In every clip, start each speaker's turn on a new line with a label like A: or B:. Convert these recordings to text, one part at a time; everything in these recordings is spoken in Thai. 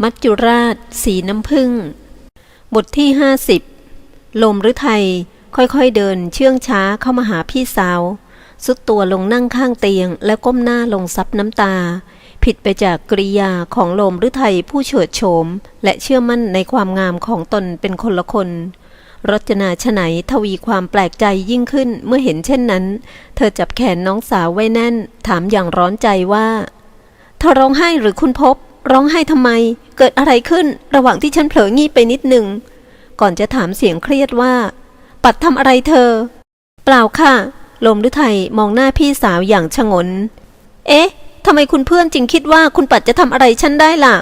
A: มัจจุราช สีน้ำผึ้งบทที่ห้าสิบลมฤทัยค่อยๆเดินเชื่องช้าเข้ามาหาพี่สาว สุดตัวลงนั่งข้างเตียง และก้มหน้าลงซับน้ำตา ผิดไปจากกริยาของลมฤทัยผู้เฉิดโฉม และเชื่อมั่นในความงามของตนเป็นคนละคนรจนาชไหนทวีความแปลกใจยิ่งขึ้นเมื่อเห็นเช่นนั้น เธอจับแขนน้องสาวไว้แน่น ถามอย่างร้อนใจว่า เธอร้องไห้หรือคุณพบ ร้องไห้ทำไม เกิดอะไรขึ้นระหว่างที่ฉันเผลองีบไปนิดหนึ่ง ก่อนจะถามเสียงเครียดว่า ปัดทำอะไรเธอ เปล่าค่ะ ลมฤทัยมองหน้าพี่สาวอย่างชงน เอ๊ะทำไมคุณเพื่อนจึงคิดว่าคุณปัดจะทำอะไรฉันได้ล่ะ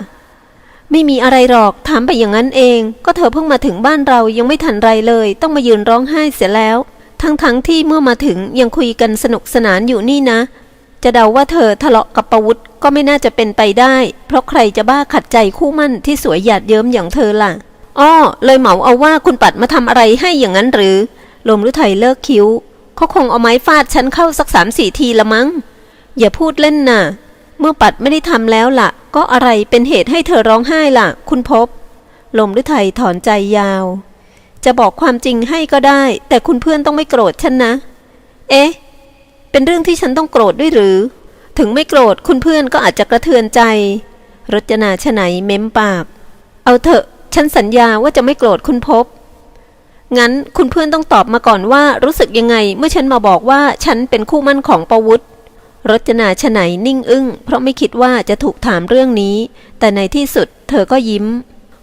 A: ไม่มีอะไรหรอกถามไปอย่างนั้นเอง ก็เธอเพิ่งมาถึงบ้านเรายังไม่ทันไรเลย ต้องมายืนร้องไห้เสียแล้ว ทั้งๆทที่เมื่อมาถึงยังคุยกันสนุกสนานอยู่นี่นะ จะเดาว่าเธอทะเลาะกับประวุฒิก็ไม่น่าจะเป็นไปได้ เพราะใครจะบ้าขัดใจคู่มั่นที่สวยหยาดเยิ้มอย่างเธอล่ะ อ้อ เลยเหมาเอาว่าคุณปัดมาทำอะไรให้อย่างนั้นหรือ ลมฤทัยเลิกคิ้ว เขาคงเอาไม้ฟาดฉันเข้าสักสามสี่ทีละมั้ง อย่าพูดเล่นน่ะ เมื่อปัดไม่ได้ทำแล้วล่ะ ก็อะไรเป็นเหตุให้เธอร้องไห้ล่ะ คุณพบ ลมฤทัยถอนใจยาว จะบอกความจริงให้ก็ได้ แต่คุณเพื่อนต้องไม่โกรธฉันนะ เอ๊ะ เป็นเรื่องที่ฉันต้องโกรธด้วยหรือ ถึงไม่โกรธคุณเพื่อนก็อาจจะกระเทือนใจ รจนาชไหนเม้มปาก เอาเถอะ ฉันสัญญาว่าจะไม่โกรธคุณพบ งั้นคุณเพื่อนต้องตอบมาก่อนว่ารู้สึกยังไงเมื่อฉันมาบอกว่าฉันเป็นคู่มั่นของประวุฒิรจนาชไหนนิ่งอึ้ง เพราะไม่คิดว่าจะถูกถามเรื่องนี้ แต่ในที่สุดเธอก็ยิ้ม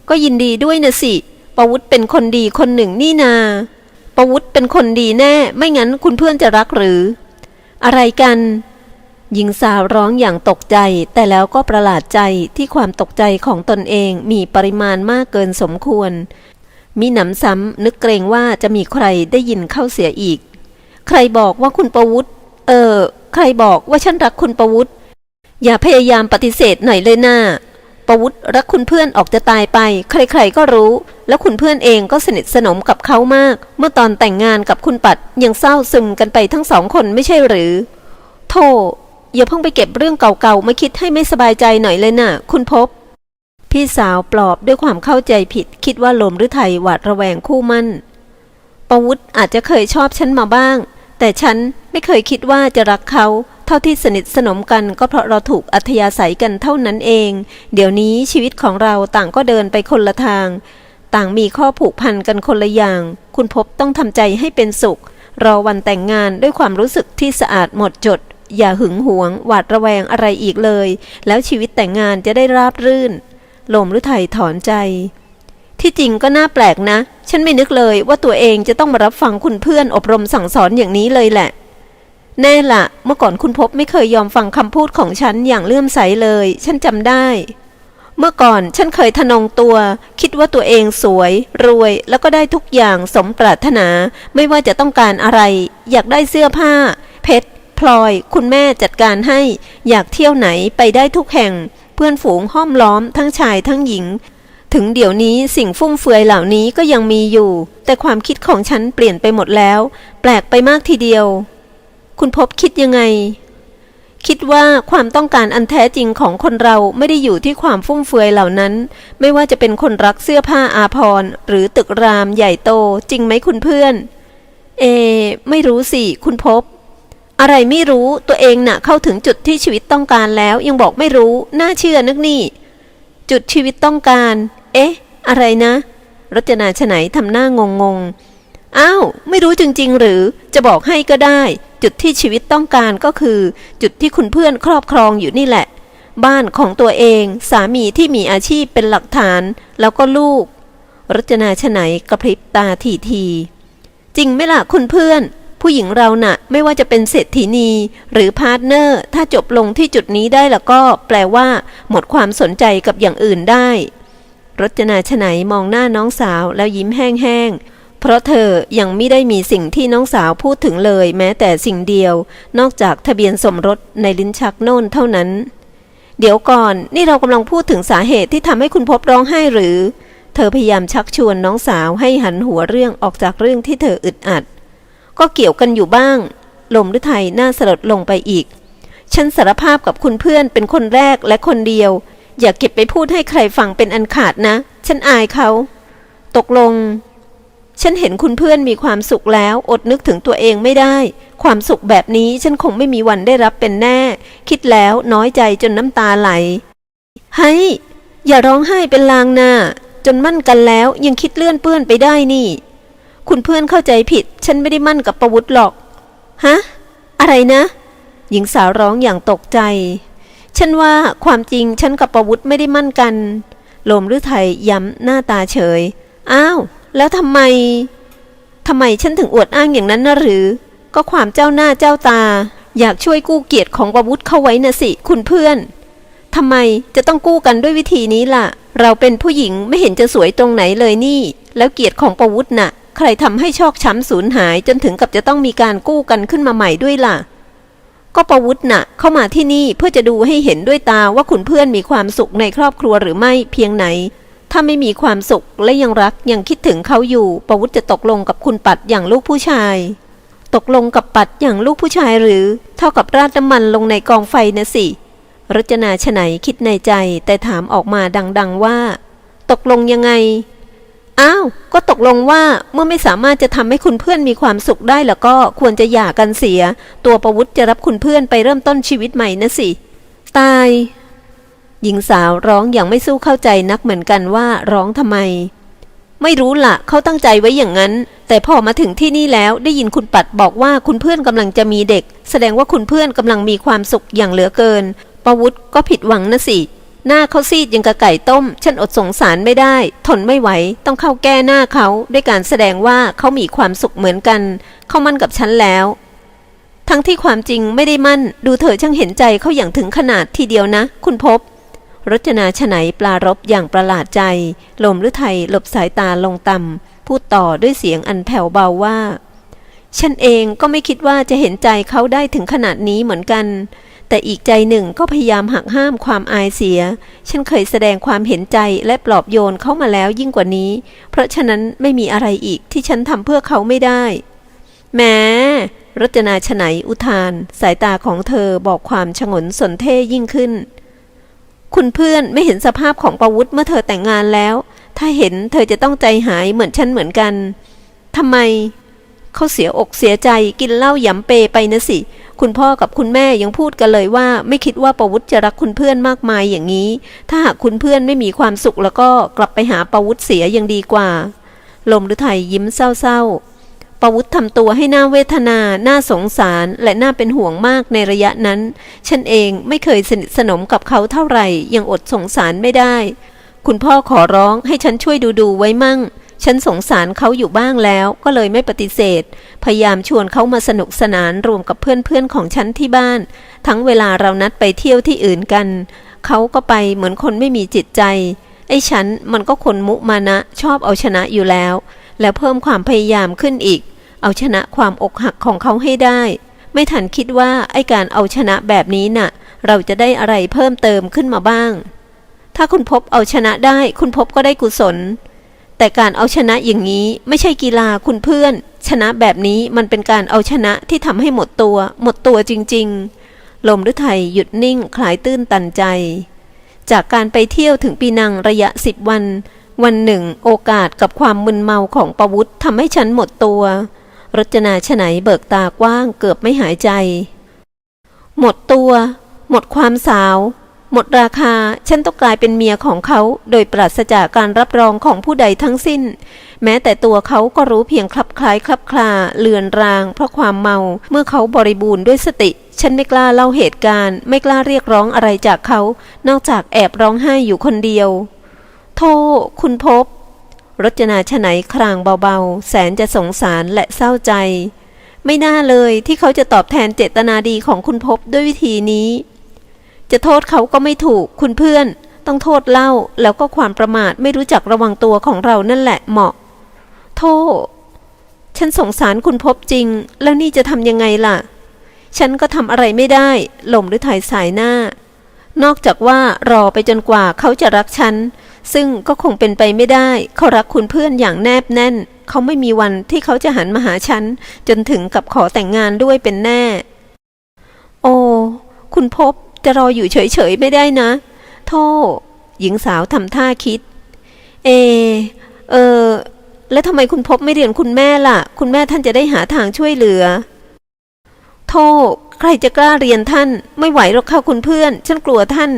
A: ก็ยินดีด้วยนะสิประวุฒิเป็นคนดีคนหนึ่งนี่นาประวุฒิเป็นคนดีแน่ ไม่งั้นคุณเพื่อนจะรักหรือ อะไรกัน หญิงสาวร้องอย่างตกใจ แต่แล้วก็ประหลาดใจที่ความตกใจของตนเองมีปริมาณมากเกินสมควร มีหนำซ้ำนึกเกรงว่าจะมีใครได้ยินเข้าเสียอีก ใครบอกว่าคุณประวุฒิเออ ใครบอกว่าฉันรักคุณประวุฒิอย่าพยายามปฏิเสธหน่อยเลยนะ่า ประวุฒิรักคุณเพื่อนออกจะตายไป ใครๆก็รู้ แล้วคุณเพื่อนเองก็สนิทสนมกับเขามาก เมื่อตอนแต่งงานกับคุณปัดยังเศร้าซึมกันไปทั้งสองคนไม่ใช่หรือ โธ่อย่าเพิ่งไปเก็บเรื่องเก่าๆมาคิดให้ไม่สบายใจหน่อยเลยนะ่ะ คุณพบ พี่สาวปลอบด้วยความเข้าใจผิด คิดว่าลมหรือไทยหวาดระแวงคู่มั่นประวุฒิอาจจะเคยชอบฉันมาบ้าง แต่ฉันไม่เคยคิดว่าจะรักเขา เท่าที่สนิทสนมกันก็เพราะเราถูกอัธยาศัยกันเท่านั้นเอง เดี๋ยวนี้ชีวิตของเราต่างก็เดินไปคนละทาง ต่างมีข้อผูกพันกันคนละอย่าง คุณพบต้องทำใจให้เป็นสุข รอวันแต่งงานด้วยความรู้สึกที่สะอาดหมดจด อย่าหึงหวง หวาดระแวงอะไรอีกเลย แล้วชีวิตแต่งงานจะได้ราบรื่นลมหรือไทยถอนใจ ที่จริงก็น่าแปลกนะ ฉันไม่นึกเลยว่าตัวเองจะต้องมารับฟังคุณเพื่อนอบรมสั่งสอนอย่างนี้เลยแหละ แน่ละ เมื่อก่อนคุณพบไม่เคยยอมฟังคำพูดของฉันอย่างเลื่อมใสเลย ฉันจำได้ เมื่อก่อนฉันเคยทะนงตัว คิดว่าตัวเองสวย รวย แล้วก็ได้ทุกอย่างสมปรารถนา ไม่ว่าจะต้องการอะไร อยากได้เสื้อผ้า เพชรพลอย คุณแม่จัดการให้ อยากเที่ยวไหนไปได้ทุกแห่ง เพื่อนฝูงห้อมล้อมทั้งชายทั้งหญิง ถึงเดี๋ยวนี้สิ่งฟุ่มเฟือยเหล่านี้ก็ยังมีอยู่ แต่ความคิดของฉันเปลี่ยนไปหมดแล้ว แปลกไปมากทีเดียว คุณพบคิดยังไง คิดว่าความต้องการอันแท้จริงของคนเราไม่ได้อยู่ที่ความฟุ่มเฟือยเหล่านั้น ไม่ว่าจะเป็นคนรักเสื้อผ้าอาภรณ์ หรือตึกรามใหญ่โตจริงไหมคุณเพื่อน เอ ไม่รู้สิ คุณพบ อะไรไม่รู้ตัวเองน่ะเข้าถึงจุดที่ชีวิตต้องการแล้ว ยังบอกไม่รู้ น่าเชื่อนึกนี่ จุดชีวิตต้องการ เอ๊ะ อะไรนะรจนาชไหนทำหน้างงงๆ อ้าว ไม่รู้จริง ๆ หรือ จะบอกให้ก็ได้ จุดที่ชีวิตต้องการก็คือ จุดที่คุณเพื่อนครอบครองอยู่นี่แหละ บ้านของตัวเอง สามีที่มีอาชีพเป็นหลักฐาน แล้วก็ลูก รจนาชไหนกระพริบตาทีทีจริงไหมล่ะคุณเพื่อน ผู้หญิงเราน่ะ ไม่ว่าจะเป็นเศรษฐีนี หรือพาร์ทเนอร์ ถ้าจบลงที่จุดนี้ได้แล้วก็ แปลว่า หมดความสนใจกับอย่างอื่นได้ รจนาชไหนมองหน้าน้องสาวแล้วยิ้มแห้งๆ เพราะเธอยังไม่ได้มีสิ่งที่น้องสาวพูดถึงเลยแม้แต่สิ่งเดียว นอกจากทะเบียนสมรสในลิ้นชักโน่นเท่านั้น เดี๋ยวก่อนนี่เรากำลังพูดถึงสาเหตุที่ทำให้คุณพบร้องไห้หรือ เธอพยายามชักชวนน้องสาวให้หันหัวเรื่องออกจากเรื่องที่เธออึดอัด ก็เกี่ยวกันอยู่บ้าง ลมฤทัยหน้าสลดลงไปอีก ฉันสารภาพกับคุณเพื่อนเป็นคนแรกและคนเดียว อย่าเก็บไปพูดให้ใครฟังเป็นอันขาดนะ ฉันอายเขา ตกลง ฉันเห็นคุณเพื่อนมีความสุขแล้ว อดนึกถึงตัวเองไม่ได้ ความสุขแบบนี้ฉันคงไม่มีวันได้รับเป็นแน่ คิดแล้วน้อยใจจนน้ำตาไหลเฮ้อย่าร้องไห้เป็นลางนาจนมั่นกันแล้วยังคิดเลื่อนเปื้อนไปได้นี่ คุณเพื่อนเข้าใจผิด ฉันไม่ได้มั่นกับประวุฒิหรอก ฮะ อะไรนะ หญิงสาวร้องอย่างตกใจ ฉันว่าความจริงฉันกับประวุฒิไม่ได้มั่นกันลมฤทัยย้ำหน้าตาเฉย อ้าว แล้วทำไมทำไมฉันถึงอวดอ้างอย่างนั้นนะหรือ ก็ความเจ้าหน้าเจ้าตา อยากช่วยกู้เกียรติของประวุฒิเข้าไว้นะสิ คุณเพื่อนทำไมจะต้องกู้กันด้วยวิธีนี้ล่ะ เราเป็นผู้หญิงไม่เห็นจะสวยตรงไหนเลยนี่ แล้วเกียรติของประวุฒิน่ะ ใครทำให้ชอกช้ำสูญหายจนถึงกับจะต้องมีการกู้กันขึ้นมาใหม่ด้วยล่ะ ก็ประวุฒิน่ะ เข้ามาที่นี่เพื่อจะดูให้เห็นด้วยตาว่าคุณเพื่อนมีความสุขในครอบครัวหรือไม่เพียงไหน ถ้าไม่มีความสุขและยังรักยังคิดถึงเขาอยู่ ประวุฒิจะตกลงกับคุณปัดอย่างลูกผู้ชาย ตกลงกับปัดอย่างลูกผู้ชายหรือ เท่ากับราดน้ำมันลงในกองไฟนะสิรจนาชไหนคิดในใจแต่ถามออกมาดัง ๆว่า ตกลงยังไง อ้าว ก็ตกลงว่าเมื่อไม่สามารถจะทำให้คุณเพื่อนมีความสุขได้แล้วก็ควรจะหย่ากันเสีย ตัวประวุฒิจะรับคุณเพื่อนไปเริ่มต้นชีวิตใหม่นะสิ ตาย หญิงสาวร้องอย่างไม่สู้เข้าใจนักเหมือนกันว่าร้องทำไม ไม่รู้ละเขาตั้งใจไว้อย่างนั้น แต่พอมาถึงที่นี่แล้วได้ยินคุณปัดบอกว่าคุณเพื่อนกำลังจะมีเด็ก แสดงว่าคุณเพื่อนกำลังมีความสุขอย่างเหลือเกินประวุฒิก็ผิดหวังนะสิหน้าเขาซีดยังกระไก่ต้ม ฉันอดสงสารไม่ได้ ทนไม่ไหว ต้องเข้าแก้หน้าเขาด้วยการแสดงว่าเขามีความสุขเหมือนกัน เขามั่นกับฉันแล้ว ทั้งที่ความจริงไม่ได้มั่น ดูเธอช่างเห็นใจเขาอย่างถึงขนาดทีเดียวนะ คุณพบ รจนาฉไนปลารบอย่างประหลาดใจ ลมฤทัยหลบสายตาลงต่ำพูดต่อด้วยเสียงอันแผ่วเบาว่า ฉันเองก็ไม่คิดว่าจะเห็นใจเขาได้ถึงขนาดนี้เหมือนกัน แต่อีกใจหนึ่งก็พยายามหักห้ามความอายเสีย ฉันเคยแสดงความเห็นใจและปลอบโยนเขามาแล้วยิ่งกว่านี้ เพราะฉะนั้นไม่มีอะไรอีกที่ฉันทำเพื่อเขาไม่ได้แม้รจนาฉไนอุทาน สายตาของเธอบอกความฉงนสนเท่ยิ่งขึ้น คุณเพื่อนไม่เห็นสภาพของประวุฒิเมื่อเธอแต่งงานแล้ว ถ้าเห็นเธอจะต้องใจหายเหมือนฉันเหมือนกันทำไม เขาเสียอกเสียใจกินเหล้าหยำเปไปนะสิ คุณพ่อกับคุณแม่ยังพูดกันเลยว่า ไม่คิดว่าประวุฒิจะรักคุณเพื่อนมากมายอย่างนี้ ถ้าหากคุณเพื่อนไม่มีความสุขแล้วก็กลับไปหาประวุฒิเสียยังดีกว่า ลมฤทัยยิ้มเศร้าๆ ประวุฒิทำตัวให้หน้าเวทนา น่าสงสาร และน่าเป็นห่วงมากในระยะนั้น ฉันเองไม่เคยสนิทสนมกับเขาเท่าไหร่ ยังอดสงสารไม่ได้ คุณพ่อขอร้องให้ฉันช่วยดูดูๆไว้มั่ง ฉันสงสารเขาอยู่บ้างแล้ว ก็เลยไม่ปฏิเสธ พยายามชวนเขามาสนุกสนานรวมกับเพื่อนๆของฉันที่บ้าน ทั้งเวลาเรานัดไปเที่ยวที่อื่นกัน เขาก็ไปเหมือนคนไม่มีจิตใจ ไอ้ฉันมันก็คนมุมานะชอบเอาชนะอยู่แล้ว แล้วเพิ่มความพยายามขึ้นอีก เอาชนะความอกหักของเขาให้ได้ ไม่ทันคิดว่าไอการเอาชนะแบบนี้น่ะ เราจะได้อะไรเพิ่มเติมขึ้นมาบ้าง ถ้าคุณพบเอาชนะได้ คุณพบก็ได้กุศล แต่การเอาชนะอย่างนี้ไม่ใช่กีฬาคุณเพื่อน ชนะแบบนี้มันเป็นการเอาชนะที่ทำให้หมดตัว หมดตัวจริง ๆ ลมฤทัยหยุดนิ่งคลายตื้นตันใจ จากการไปเที่ยวถึงปีนังระยะสิบวัน วันหนึ่ง โอกาสกับความมึนเมาของประวุฒิทำให้ฉันหมดตัว รจนาฉไหนเบิกตากว้างเกือบไม่หายใจ หมดตัว หมดความสาว หมดราคา ฉันต้องกลายเป็นเมียของเขา โดยปราศจากการรับรองของผู้ใดทั้งสิ้น แม้แต่ตัวเขาก็รู้เพียงคลับคล้ายคลับคลาเลือนราง เพราะความเมา เมื่อเขาบริบูรณ์ด้วยสติ ฉันไม่กล้าเล่าเหตุการณ์ ไม่กล้าเรียกร้องอะไรจากเขา นอกจากแอบร้องไห้อยู่คนเดียว โทษคุณพบ รจนาฉไหนครางเบาๆ แสนจะสงสารและเศร้าใจ ไม่น่าเลยที่เขาจะตอบแทนเจตนาดีของคุณพบด้วยวิธีนี้ จะโทษเขาก็ไม่ถูกคุณเพื่อน ต้องโทษเล่าแล้วก็ความประมาทไม่รู้จักระวังตัวของเรานั่นแหละเหมาะ โทษ ฉันสงสารคุณพบจริง แล้วนี่จะทำยังไงล่ะ ฉันก็ทำอะไรไม่ได้หล่มหรือถ่ายสายหน้านอกจากว่ารอไปจนกว่าเขาจะรักฉัน ซึ่งก็คงเป็นไปไม่ได้ เขารักคุณเพื่อนอย่างแนบแน่น เขาไม่มีวันที่เขาจะหันมาหาฉัน จนถึงกับขอแต่งงานด้วยเป็นแน่ โอ้ คุณพบจะรออยู่เฉยๆไม่ได้นะ โทษ หญิงสาวทำท่าคิด เอ เออ แล้วทำไมคุณพบไม่เรียนคุณแม่ล่ะ คุณแม่ท่านจะได้หาทางช่วยเหลือ โทษ ใครจะกล้าเรียนท่าน ไม่ไหวหรอกค่ะคุณเพื่อน ฉันกลัวท่าน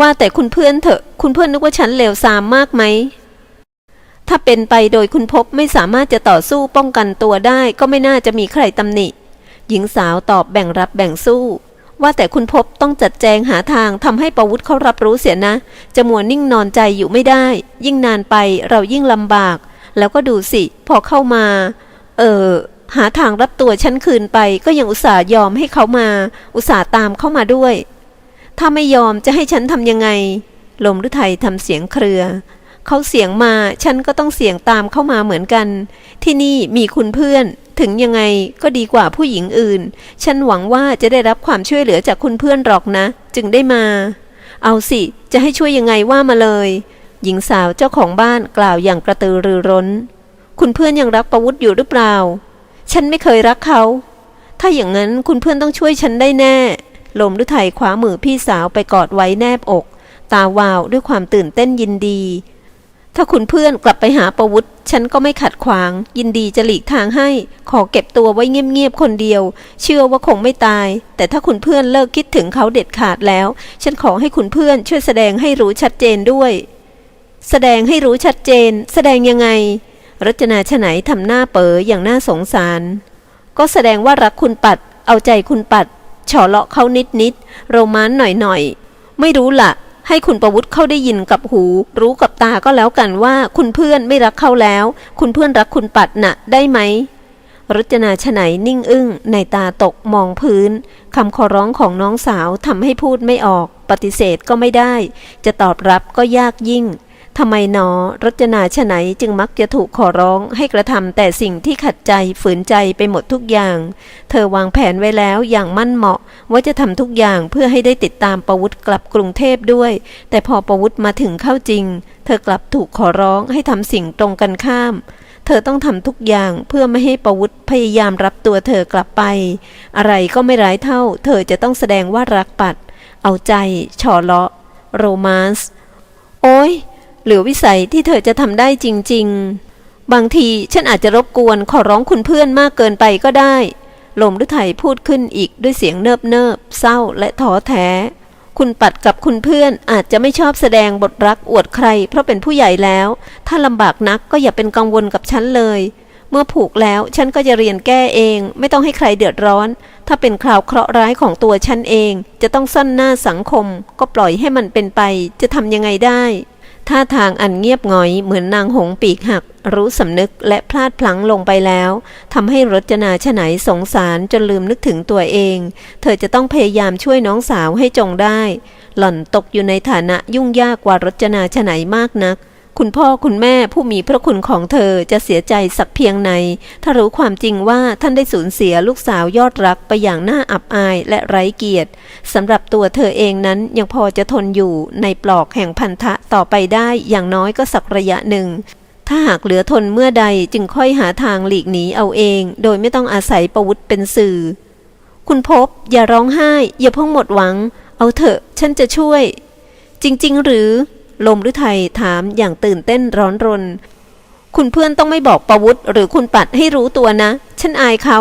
A: ว่าแต่คุณเพื่อนเถอะ คุณเพื่อนนึกว่าฉันเลวทรามมากไหม ถ้าเป็นไปโดยคุณพบไม่สามารถจะต่อสู้ป้องกันตัวได้ ก็ไม่น่าจะมีใครตำหนิ หญิงสาวตอบแบ่งรับแบ่งสู้ ว่าแต่คุณพบต้องจัดแจงหาทางทำให้ประวุฒิเขารับรู้เสียนะ จะมัวนิ่งนอนใจอยู่ไม่ได้ ยิ่งนานไปเรายิ่งลำบาก แล้วก็ดูสิ พอเข้ามา เออหาทางรับตัวฉันคืนไป ก็ยังอุตส่าห์ยอมให้เขามา อุตส่าห์ตามเข้ามาด้วย ถ้าไม่ยอมจะให้ฉันทำยังไง ลมฤทัยทำเสียงเครือ เขาเสียงมาฉันก็ต้องเสียงตามเข้ามาเหมือนกัน ที่นี่มีคุณเพื่อน ถึงยังไงก็ดีกว่าผู้หญิงอื่น ฉันหวังว่าจะได้รับความช่วยเหลือจากคุณเพื่อนหรอกนะ จึงได้มา เอาสิ จะให้ช่วยยังไงว่ามาเลย หญิงสาวเจ้าของบ้านกล่าวอย่างกระตือรือร้น คุณเพื่อนยังรักประวุฒิอยู่หรือเปล่า ฉันไม่เคยรักเขา ถ้าอย่างนั้นคุณเพื่อนต้องช่วยฉันได้แน่ ลมฤทัยคว้ามือพี่สาวไปกอดไว้แนบอก ตาวาวด้วยความตื่นเต้นยินดี ถ้าคุณเพื่อนกลับไปหาประวุฒิฉันก็ไม่ขัดขวาง ยินดีจะหลีกทางให้ ขอเก็บตัวไว้เงียบๆคนเดียว เชื่อว่าคงไม่ตาย แต่ถ้าคุณเพื่อนเลิกคิดถึงเขาเด็ดขาดแล้ว ฉันขอให้คุณเพื่อนช่วยแสดงให้รู้ชัดเจนด้วย แสดงให้รู้ชัดเจน แสดงยังไงรจนาฉไหนทำหน้าเป๋ออย่างน่าสงสาร ก็แสดงว่ารักคุณปัด เอาใจคุณปัด ฉาะเลาะเขานิดนิดๆโรมานหน่อยหน่อยๆไม่รู้ละให้คุณประวุฒิเข้าได้ยินกับหู รู้กับตาก็แล้วกันว่า คุณเพื่อนไม่รักเขาแล้ว คุณเพื่อนรักคุณปัดน่ะ ได้ไหมรจนาฉไหนนิ่งอึ้งในตาตกมองพื้นคำขอร้องของน้องสาวทำให้พูดไม่ออก ปฏิเสธก็ไม่ได้ จะตอบรับก็ยากยิ่ง ทำไมหนอรจนาฉไหนจึงมักจะถูกขอร้องให้กระทำแต่สิ่งที่ขัดใจฝืนใจไปหมดทุกอย่าง เธอวางแผนไว้แล้วอย่างมั่นเหมาะ ว่าจะทำทุกอย่างเพื่อให้ได้ติดตามประวุฒิกลับกรุงเทพด้วย แต่พอประวุฒิมาถึงเข้าจริง เธอกลับถูกขอร้องให้ทำสิ่งตรงกันข้าม เธอต้องทำทุกอย่างเพื่อไม่ให้ประวุฒิพยายามรับตัวเธอกลับไป อะไรก็ไม่ร้ายเท่า เธอจะต้องแสดงว่ารักปัด เอาใจฉอเลาะ โรแมนส์โอ้ย เหลือวิสัยที่เธอจะทำได้จริง ๆ บางทีฉันอาจจะรบกวนขอร้องคุณเพื่อนมากเกินไปก็ได้ ลมฤทัยพูดขึ้นอีกด้วยเสียงเนิบเนิบๆเศร้าและท้อแท้ คุณปัดกับคุณเพื่อนอาจจะไม่ชอบแสดงบทรักอวดใคร เพราะเป็นผู้ใหญ่แล้ว ถ้าลำบากนักก็อย่าเป็นกังวลกับฉันเลย เมื่อผูกแล้วฉันก็จะเรียนแก้เอง ไม่ต้องให้ใครเดือดร้อน ถ้าเป็นคราวเคราะห์ร้ายของตัวฉันเอง จะต้องซ่อนหน้าสังคม ก็ปล่อยให้มันเป็นไป จะทำยังไงได้ ท่าทางอันเงียบงอยเหมือนนางหงส์ปีกหัก รู้สำนึกและพลาดพลั้งลงไปแล้วทำให้รจนาฉไหนสงสารจนลืมนึกถึงตัวเอง เธอจะต้องพยายามช่วยน้องสาวให้จงได้ หล่อนตกอยู่ในฐานะยุ่งยากกว่ารจนาฉไหนมากนัก คุณพ่อคุณแม่ผู้มีพระคุณของเธอจะเสียใจสักเพียงไหน ถ้ารู้ความจริงว่าท่านได้สูญเสียลูกสาวยอดรักไปอย่างน่าอับอายและไร้เกียรติสำหรับตัวเธอเองนั้นยังพอจะทนอยู่ในปลอกแห่งพันธะต่อไปได้อย่างน้อยก็สักระยะหนึ่ง ถ้าหากเหลือทนเมื่อใดจึงค่อยหาทางหลีกหนีเอาเอง โดยไม่ต้องอาศัยประวุธเป็นสื่อ คุณพบอย่าร้องไห้ อย่าเพิ่งหมดหวัง เอาเถอะฉันจะช่วย จริง ๆ หรือ ลมฤทัยถามอย่างตื่นเต้นร้อนรน คุณเพื่อนต้องไม่บอกประวุธหรือคุณปัดให้รู้ตัวนะ ฉันอายเขา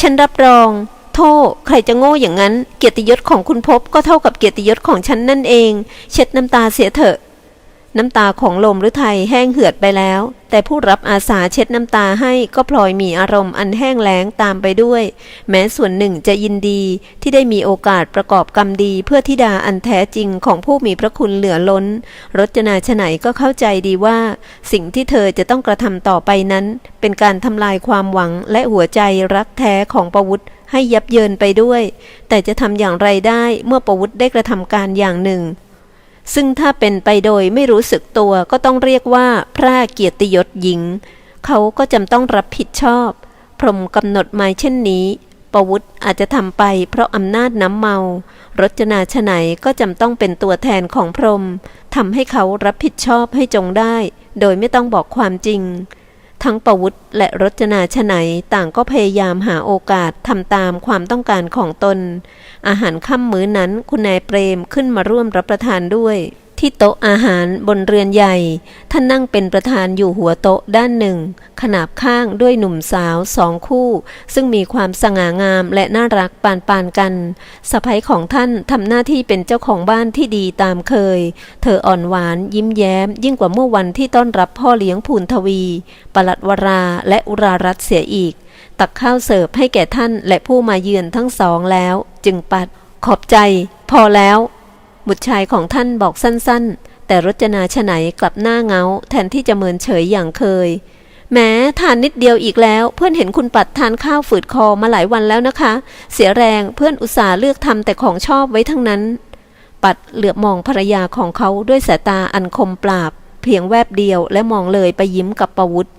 A: ฉันรับรอง โทษใครจะโง่อย่างนั้น เกียรติยศของคุณพบก็เท่ากับเกียรติยศของฉันนั่นเอง เช็ดน้ำตาเสียเถอะ น้ำตาของลมฤทัยแห้งเหือดไปแล้ว แต่ผู้รับอาสาเช็ดน้ำตาให้ก็พลอยมีอารมณ์อันแห้งแล้งตามไปด้วย แม้ส่วนหนึ่งจะยินดีที่ได้มีโอกาสประกอบกรรมดีเพื่อทิดาอันแท้จริงของผู้มีพระคุณเหลือล้น รจนาฉไหนก็เข้าใจดีว่า สิ่งที่เธอจะต้องกระทำต่อไปนั้น เป็นการทำลายความหวังและหัวใจรักแท้ของประวุธให้ยับเยินไปด้วย แต่จะทำอย่างไรได้เมื่อประวุธได้กระทำการอย่างหนึ่ง ซึ่งถ้าเป็นไปโดยไม่รู้สึกตัวก็ต้องเรียกว่าพระเกียรติยศหญิง เขาก็จำต้องรับผิดชอบ พรมกำหนดหมายเช่นนี้ ประวุฒิอาจจะทำไปเพราะอำนาจน้ำเมา รจนาชไหนก็จำต้องเป็นตัวแทนของพรมทำให้เขารับผิดชอบให้จงได้ โดยไม่ต้องบอกความจริง ทั้งประวุฒิและรจนาชไหนต่างก็พยายามหาโอกาสทำตามความต้องการของตน อาหารค่ำมื้อนั้นคุณนายเปรมขึ้นมาร่วมรับประทานด้วย ที่โต๊ะอาหารบนเรือนใหญ่ ท่านนั่งเป็นประธานอยู่หัวโต๊ะด้านหนึ่ง ขนาบข้างด้วยหนุ่มสาวสองคู่ ซึ่งมีความสง่างามและน่ารักปานปานๆกันสะพ้ยของท่านทำหน้าที่เป็นเจ้าของบ้านที่ดีตามเคย เธออ่อนหวานยิ้มแย้ม ยิ่งกว่าเมื่อวันที่ต้อนรับพ่อเลี้ยงภูนทวีปลัดวราและอุรารัตเสียอีก ตักข้าวเสิร์ฟให้แก่ท่านและผู้มาเยือนทั้งสองแล้ว จึงปัดขอบใจ พอแล้ว บุตรชายของท่านบอกสั้นๆ แต่รจนาชไหนกลับหน้าเงา แทนที่จะเมินเฉยอย่างเคย แม้ทานนิดเดียวอีกแล้ว เพื่อนเห็นคุณปัดทานข้าวฝืดคอมาหลายวันแล้วนะคะ เสียแรงเพื่อนอุตส่าห์เลือกทำแต่ของชอบไว้ทั้งนั้น ปัดเหลือบมองภรรยาของเขาด้วยสายตาอันคมปราบ เพียงแวบเดียวและมองเลยไปยิ้มกับประวุฒิ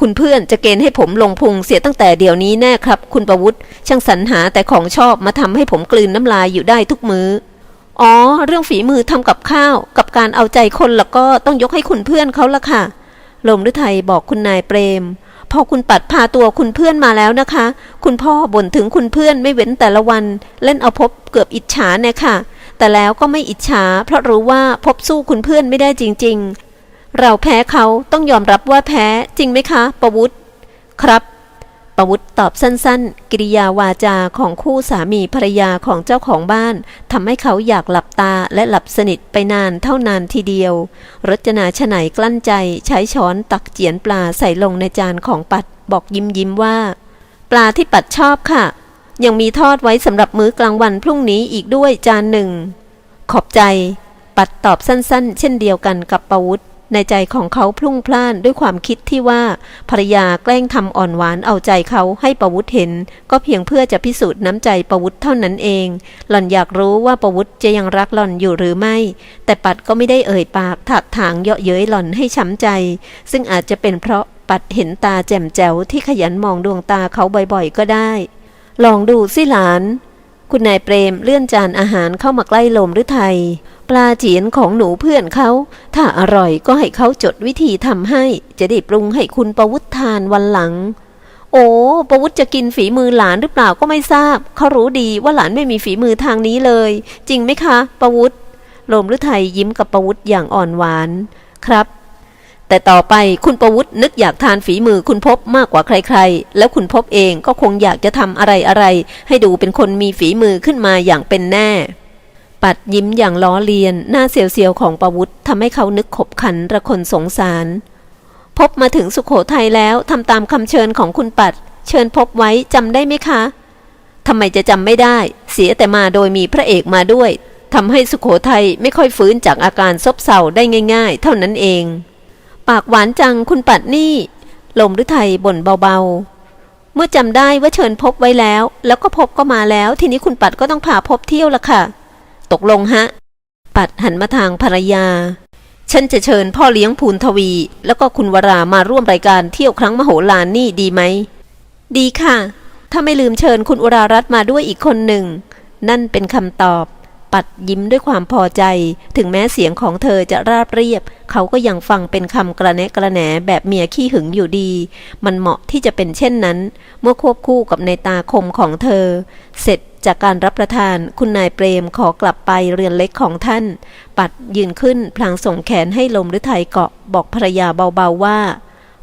A: คุณเพื่อนจะเกณฑ์ให้ผมลงพุงเสียตั้งแต่เดี๋ยวนี้แน่ครับ คุณประวุฒิช่างสรรหาแต่ของชอบมาทำให้ผมกลืนน้ำลายอยู่ได้ทุกมือ้อ อ๋อ เรื่องฝีมือทำกับข้าว กับการเอาใจคนแล้วก็ต้องยกให้คุณเพื่อนเขาละค่ะ ลมฤทัยบอกคุณนายเปรม พอคุณปัดพาตัวคุณเพื่อนมาแล้วนะคะ คุณพ่อบ่นถึงคุณเพื่อนไม่เว้นแต่ละวัน เล่นเอาพบเกือบอิจฉาเนี่ยค่ะ แต่แล้วก็ไม่อิจฉา เพราะรู้ว่าพบสู้คุณเพื่อนไม่ได้จริง ๆ เราแพ้เขาต้องยอมรับว่าแพ้จริงไหมคะ ประวุฒิครับ ประวุฒิตอบสั้นๆ กิริยาวาจาของคู่สามีภรรยาของเจ้าของบ้านทำให้เขาอยากหลับตาและหลับสนิทไปนานเท่านานทีเดียว รจนาชไหนกลั้นใจใช้ช้อนตักเจียนปลาใส่ลงในจานของปัดบอกยิ้มยิ้มว่า ปลาที่ปัดชอบค่ะ ยังมีทอดไว้สำหรับมื้อกลางวันพรุ่งนี้อีกด้วยจานหนึ่ง ขอบใจ ปัดตอบสั้นๆ เช่นเดียวกันกับประวุฒิ ในใจของเขาพลุ่งพล่านด้วยความคิดที่ว่าภรรยาแกล้งทำอ่อนหวานเอาใจเขาให้ประวุฒิเห็น ก็เพียงเพื่อจะพิสูจน์น้ำใจประวุฒิเท่านั้นเอง หล่อนอยากรู้ว่าประวุฒิจะยังรักหล่อนอยู่หรือไม่ แต่ปัดก็ไม่ได้เอ่ยปากถักถางเยาะเย้ยหล่อนให้ช้ำใจ ซึ่งอาจจะเป็นเพราะปัดเห็นตาแจ่มแจ๋วที่ขยันมองดวงตาเขาบ่อยๆ ก็ได้ ลองดูสิหลาน คุณนายเปรมเลื่อนจานอาหารเข้ามาใกล้ลมหรือไทยปลาเจียนของหนูเพื่อนเขา ถ้าอร่อยก็ให้เขาจดวิธีทำให้ จะได้ปรุงให้คุณประวุฒทานวันหลัง โอ้ประวุฒจะกินฝีมือหลานหรือเปล่าก็ไม่ทราบ เขารู้ดีว่าหลานไม่มีฝีมือทางนี้เลย จริงไหมคะ ประวุฒลมหรือไทยยิ้มกับประวุฒอย่างอ่อนหวาน ครับ แต่ต่อไปคุณประวุฒินึกอยากทานฝีมือคุณพบมากกว่าใครๆ แล้วคุณพบเองก็คงอยากจะทำอะไรๆให้ดูเป็นคนมีฝีมือขึ้นมาอย่างเป็นแน่ ปัดยิ้มอย่างล้อเลียน หน้าเสียวๆของประวุฒิทำให้เขานึกขบขันระคนสงสาร พบมาถึงสุขโขทัยแล้วทำตามคำเชิญของคุณปัด เชิญพบไว้จำได้ไหมคะทำไมจะจำไม่ได้ เสียแต่มาโดยมีพระเอกมาด้วยทำให้สุขโขทัยไม่ค่อยฟื้นจากอาการซบเซาได้ง่าย ๆ เท่านั้นเอง ปากหวานจังคุณปัดนี่ลมฤทัยบ่นเบาๆ เมื่อจำได้ว่าเชิญพบไว้แล้ว แล้วก็พบก็มาแล้ว ทีนี้คุณปัดก็ต้องพาพบเที่ยวละค่ะ ตกลงฮะ ปัดหันมาทางภรรยา ฉันจะเชิญพ่อเลี้ยงภูนทวี แล้วก็คุณวรามาร่วมรายการเที่ยวครั้งมโหฬารนี่ดีไหม ดีค่ะ ถ้าไม่ลืมเชิญคุณอุรารัตน์มาด้วยอีกคนหนึ่ง นั่นเป็นคำตอบ ปัดยิ้มด้วยความพอใจ ถึงแม้เสียงของเธอจะราบเรียบ เขาก็ยังฟังเป็นคำกระแนะกระแหนแบบเมียขี้หึงอยู่ดี มันเหมาะที่จะเป็นเช่นนั้น เมื่อควบคู่กับในตาคมของเธอ เสร็จจากการรับประทานคุณนายเปรมขอกลับไปเรือนเล็กของท่าน ปัดยืนขึ้นพลางส่งแขนให้ลมหรือไทยเกาะบอกภรรยาเบาๆว่า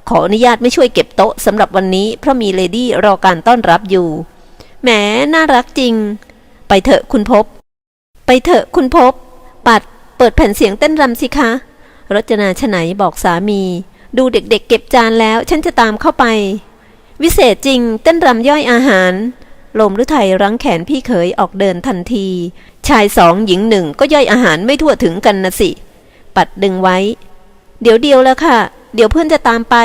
A: ขออนุญาตไม่ช่วยเก็บโต๊ะสำหรับวันนี้เพราะมีเลดี้รอการต้อนรับอยู่แหมน่ารักจริง ไปเถอะคุณพบ ไปเถอะคุณพบ ปัด เปิดแผ่นเสียงเต้นรำสิคะ รจนาชไหนบอกสามี ดูเด็กๆเเก็บจานแล้ว ฉันจะตามเข้าไป วิเศษจริง เต้นรำย่อยอาหาร ลมฤทัยรั้งแขนพี่เขยออกเดินทันที ชายสองหญิงหนึ่งก็ย่อยอาหารไม่ทั่วถึงกันนะสิ ปัดดึงไว้ เดี๋ยวเดียวแล้วค่ะ เดี๋ยวเพื่อนจะตามไป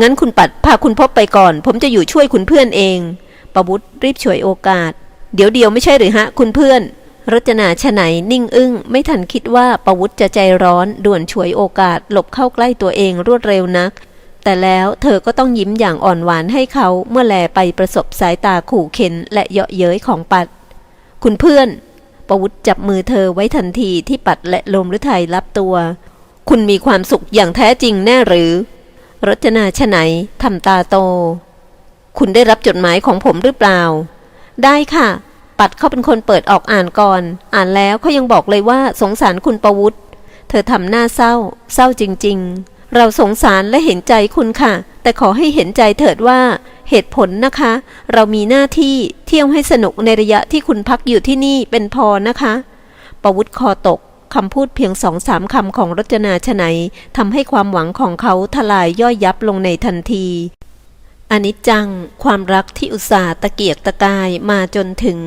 A: งั้นคุณปัดพาคุณพบไปก่อน ผมจะอยู่ช่วยคุณเพื่อนเองประวุฒรีบฉวยโอกาส เดี๋ยวเดียวไม่ใช่หรือฮะ คุณเพื่อน รจนาชไหนนิ่งอึ้ง ไม่ทันคิดว่าประวุฒจะใจร้อน ด่วนฉวยโอกาส หลบเข้าใกล้ตัวเองรวดเร็วนัก แต่แล้วเธอก็ต้องยิ้มอย่างอ่อนหวานให้เขาเมื่อแลไปประสบสายตาขู่เข็นและเยาะเย้ยของปัด คุณเพื่อนประวุฒจับมือเธอไว้ทันทีที่ปัดและลมฤทัยรับตัว คุณมีความสุขอย่างแท้จริงแน่หรือ รจนาชไหนทำตาโต คุณได้รับจดหมายของผมหรือเปล่า ได้ค่ะ ปัดเขาเป็นคนเปิดออกอ่านก่อน อ่านแล้วเขายังบอกเลยว่าสงสารคุณประวุฒิเธอทำหน้าเศร้า เศร้าจริง ๆ เราสงสารและเห็นใจคุณค่ะ แต่ขอให้เห็นใจเถิดว่า เหตุผลนะคะ เรามีหน้าที่เที่ยวให้สนุกในระยะที่คุณพักอยู่ที่นี่เป็นพอนะคะ ประวุฒิคอตกคำพูดเพียงสองสามคำของรจนาชนัยทำให้ความหวังของเขาทลายย่อยยับลงในทันที อนิจจัง ความรักที่อุตส่าห์ตะเกียกตะกายมาจนถึง